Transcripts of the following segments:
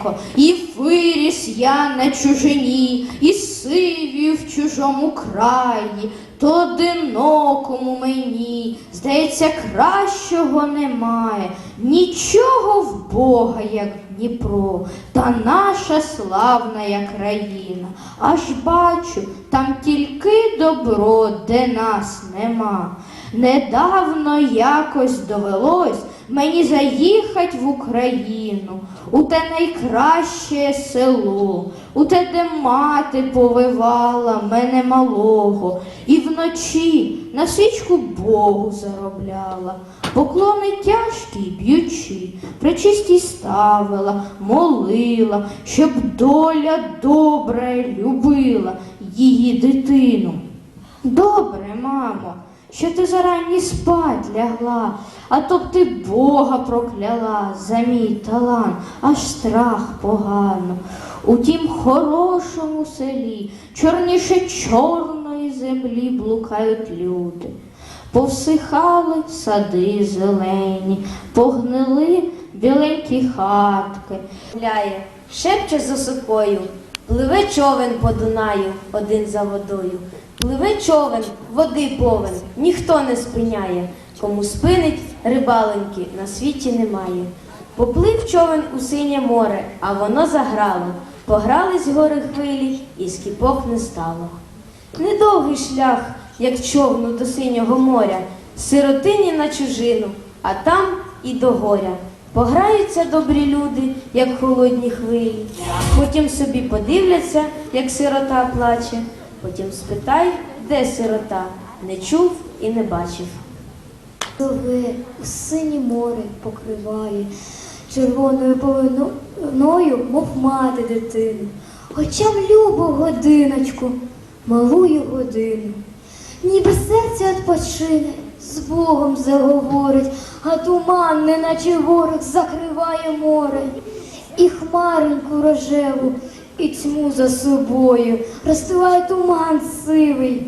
ненько, і виріс я на чужині, і сивів в чужому краї, то одинокому мені, здається, кращого немає, нічого в Бога, як Дніпро, та наша славна країна. Аж бачу, там тільки добро, де нас нема. Недавно якось довелось мені заїхать в Україну, у те найкраще село, у те, де мати повивала мене малого, і вночі на свічку Богу заробляла, поклони тяжкі й б'ючи, причисті ставила, молила, щоб доля добра любила її дитину. Добре, мамо, що ти зарані спать лягла, а то б ти Бога прокляла за мій талант, аж страх погано. У тім хорошому селі, чорніше чорної землі блукають люди. Повсихали сади зелені, погнили біленькі хатки. Гуляє, шепче за сокою, пливе човен по Дунаю один за водою. Пливе човен, води повен, ніхто не спиняє. Кому спинить рибаленьки на світі немає. Поплив човен у синє море, а воно заграло. Погрались гори хвилі, і скіпок не стало. Недовгий шлях, як човну до синього моря, сиротині на чужину, а там і до горя. Пограються добрі люди, як холодні хвилі. Потім собі подивляться, як сирота плаче. Потім спитай, де сирота, не чув і не бачив. Синє море покриває червоною полиною, мов мати дитину. Очам любо годиночку, малую годину. Ніби серце відпочине, з Богом заговорить, а туман, неначе ворог, закриває море. І хмаринку рожеву, і тьму за собою, розстилає туман сивий.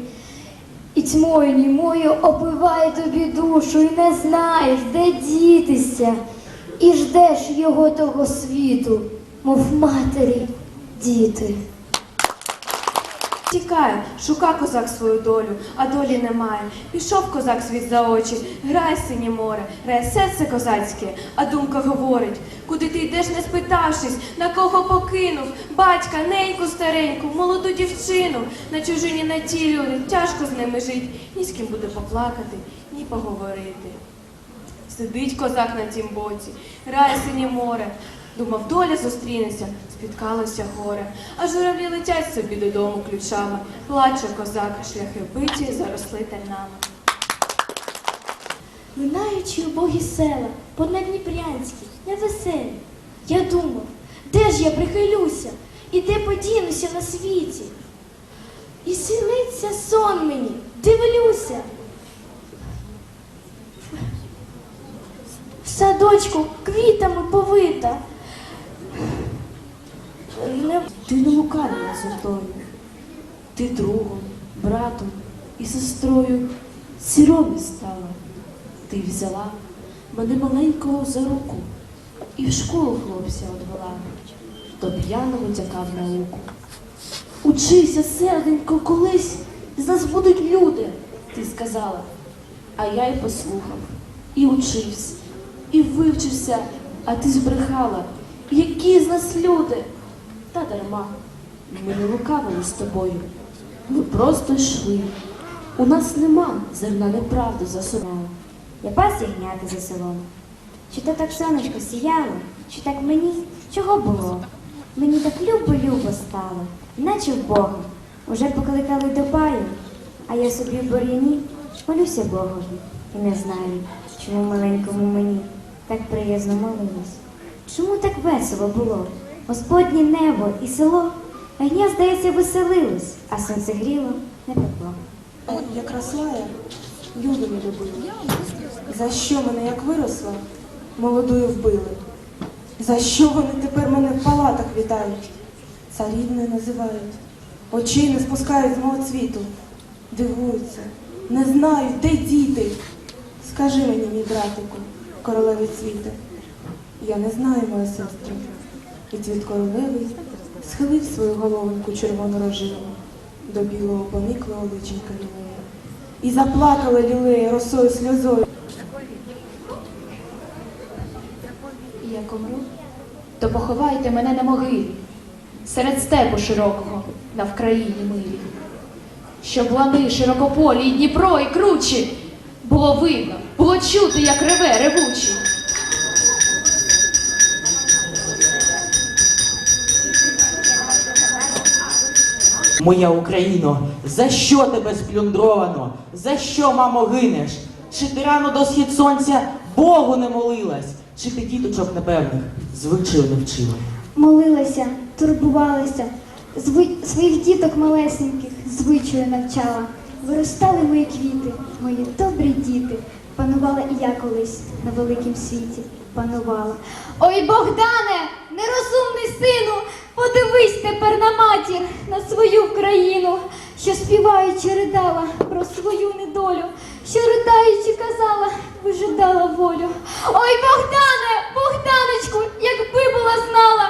І тьмою німою опиває тобі душу, і не знаєш, де дітися, і ждеш його того світу, мов матері, діти. Тікає, шука козак свою долю, а долі немає. Пішов козак світ за очі, грає синє море, грає серце козацьке, а думка говорить, куди ти йдеш, не спитавшись, на кого покинув, батька, неньку стареньку, молоду дівчину, на чужині на ті люди, тяжко з ними жить, ні з ким буде поплакати, ні поговорити. Сидить козак на тім боці, грає синє море. Думав, доля зустрінеться, спіткалося горе. А журавлі летять собі додому ключами. Плаче козак, шляхи биті, заросли тальнами. Минаючи убогі села, поднадніпрянські, невеселі, я думав, де ж я прихилюся і де подінуся на світі. І сниться сон мені, дивлюся. В садочку квітами повита. Ти не лукавила золотою, ти другом, братом і сестрою сіромі стала. Ти взяла мене маленького за руку і в школу хлопця одвела, до п'яного тякав науку. Учися, серденько, колись з нас будуть люди, ти сказала. А я й послухав, і учився, і вивчився, а ти збрехала. Які з нас люди? Та дарма. Ми не лукавили з тобою. Ми просто йшли. У нас нема зерна неправди за собою. Я пас ягняти за селом. Чи то так сонечко сіяло, чи так мені чого було? Мені так любо-любо стало, наче в Бога. Уже покликали до баю, а я собі в бур'яні молюся Богові і не знаю, чому маленькому мені так приязно молилось. Чому так весело було? Господнє небо і село, гня, здається, веселилось, а сонце гріло, не пекло. Я, люди не любили. За що мене, як виросла, молодою вбили? За що вони тепер мене в палатах вітають? Царівною називають, очей не спускають з мого цвіту, дивуються, не знають, де діти. Скажи мені, мій братику, королеві цвіти, я не знаю, моя сестра, і цвіт королеви схилив свою головоньку червоно рожеву до білого пониклого личинка лілея. І заплакала лілея росою сльозою. Як умру, то поховайте мене на могилі, серед степу широкого, на Вкраїні милі. Щоб лани широкополі, і Дніпро, і кручі, було видно, було чути, як реве ревучий. Моя Україно, за що тебе сплюндровано? За що, мамо, гинеш? Чи ти рано до схід сонця Богу не молилась? Чи ти діточок непевних звичаю не вчила? Молилася, турбувалася, зви- своїх діток малесеньких звичаю навчала. Виростали мої квіти, мої добрі діти. Панувала і я колись на великім світі. Панувала. Ой, Богдане, нерозумний сину, подивись тепер на матір, на свою країну, що співаючи ридала про свою недолю, що ридаючи казала, вижидала волю. Ой, Богдане, Богданочку, якби була знала,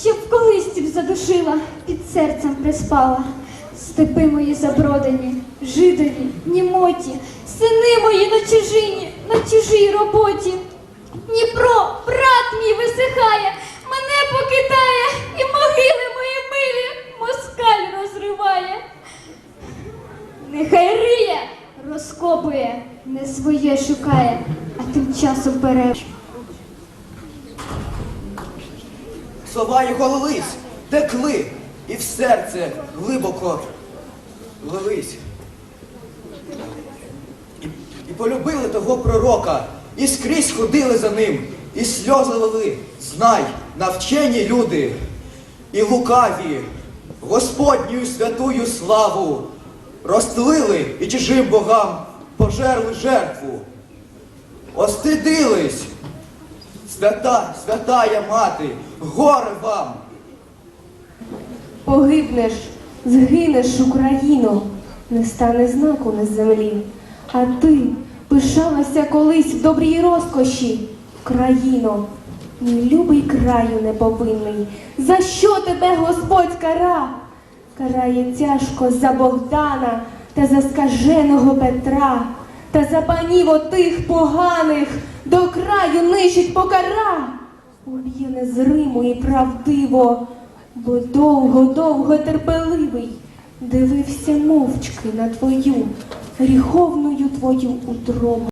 Щоб в колисті б задушила, під серцем приспала. Степи мої забродені, жидові, німоті, сини мої на чужині, на чужій роботі. Дніпро, брат мій висихає, мене покидає, і могили мої милі москаль розриває. нехай риє, розкопує, не своє шукає, а тим часом бере. Слова його лились, текли, і в серце глибоко лились. І, і полюбили того пророка, і скрізь ходили за ним, і сльози лили. Знай, навчені люди, і лукаві, Господню святую славу розтлили і чужим богам пожерли жертву. Остидились, свята, святая мати, горе вам! Погибнеш, згинеш, Україно, не стане знаку на землі. А ти пишалася колись в добрій розкоші, країно, мій любий краю неповинний. За що тебе Господь кара? Карає тяжко за Богдана та за скаженого Петра, та за панів отих поганих до краю нищить покара. Уб'є незримо і правдиво, бо довго-довго терпеливий дивився мовчки на твою гріховною твою утробу.